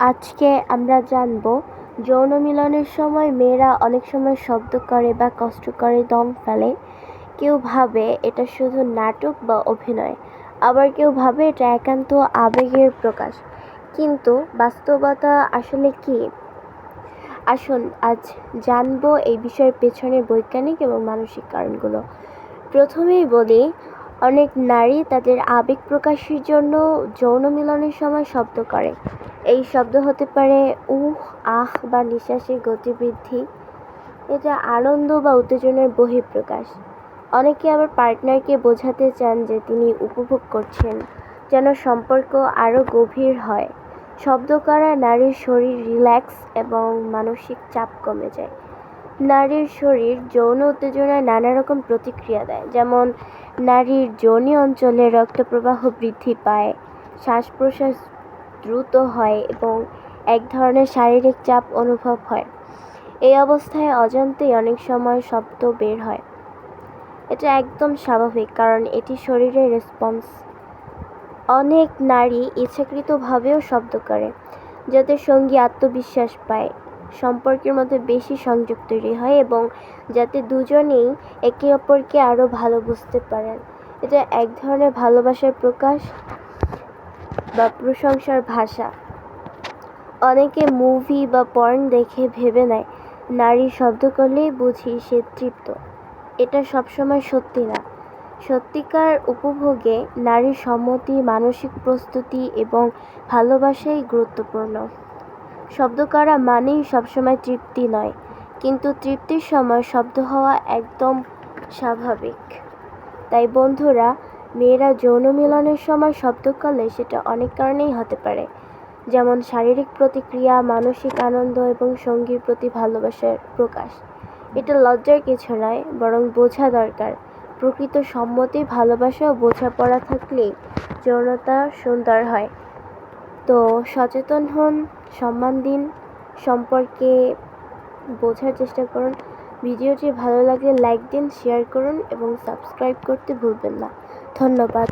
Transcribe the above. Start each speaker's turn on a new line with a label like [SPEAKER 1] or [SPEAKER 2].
[SPEAKER 1] আজকে আমরা জানব, যৌন মিলনের সময় মেয়েরা অনেক সময় শব্দ করে বা কষ্ট করে, দম ফেলে। কেউ ভাবে এটা শুধু নাটক বা অভিনয়, আবার কেউ ভাবে এটা একান্ত আবেগের প্রকাশ। কিন্তু বাস্তবতা আসলে কি? আসুন, আজ জানব এই বিষয়ের পেছনে বৈজ্ঞানিক এবং মানসিক কারণগুলো। প্রথমেই বলি অনেক নারী তাদের আবেগ প্রকাশের জন্য যৌন মিলনের সময় শব্দ করে। এই শব্দ হতে পারে উহ, আহ বা নিঃশ্বাসের গতিবৃদ্ধি। এটা আনন্দ বা উত্তেজনার বহিঃপ্রকাশ। অনেকে আবার পার্টনারকে বোঝাতে চান যে তিনি উপভোগ করছেন, যেন সম্পর্ক আরও গভীর হয়। শব্দ করা নারীর শরীর রিল্যাক্স এবং মানসিক চাপ কমে যায়। নারীর শরীর যৌন উত্তেজনায় নানা রকম প্রতিক্রিয়া দেয়। যেমন, নারীর যোনি অঞ্চলে রক্তপ্রবাহ বৃদ্ধি পায় শ্বাস প্রশ্বাস দ্রুত হয় এবং এক ধরনের শারীরিক চাপ অনুভব হয়। এই অবস্থায় অজান্তেই অনেক সময় শব্দ বের হয়। এটা একদম স্বাভাবিক কারণ এটি শরীরের রেসপন্স। অনেক নারী ইচ্ছাকৃতভাবেও শব্দ করে, যাতে সঙ্গী আত্মবিশ্বাস পায়। সম্পর্কের মধ্যে বেশি সংযোগ তৈরি হয় এবং যাতে দুজনেই একে অপরকে আরও ভালো বুঝতে পারেন। এটা এক ধরনের ভালোবাসার প্রকাশ বা প্রশংসার ভাষা। অনেকে মুভি বা পর্ন দেখে ভেবে নেয়, নারী শব্দ করলেই বুঝি সে তৃপ্ত। এটা সবসময় সত্যি না। সত্যিকার উপভোগে নারীর সম্মতি, মানসিক প্রস্তুতি এবং ভালোবাসাই গুরুত্বপূর্ণ। শব্দ করা মানেই সবসময় তৃপ্তি নয়, কিন্তু তৃপ্তির সময় শব্দ হওয়া একদম স্বাভাবিক। তাই বন্ধুরা, মেয়েরা যৌন মিলনের সময় শব্দ করলে সেটা অনেক কারণেই হতে পারে, যেমন শারীরিক প্রতিক্রিয়া, মানসিক আনন্দ এবং সঙ্গীর প্রতি ভালোবাসার প্রকাশ। এটা লজ্জার কিছু নয়, বরং বোঝা দরকার। প্রকৃত সম্মতি, ভালোবাসা ও বোঝাপড়া থাকলেই যৌনতা সুন্দর হয়। তো সচেতন হন সম্মান দিন, সম্পর্কে বোঝার চেষ্টা করুন। ভিডিওটি ভালো লাগলে লাইক দিন শেয়ার করুন এবং সাবস্ক্রাইব করতে ভুলবেন না। ধন্যবাদ।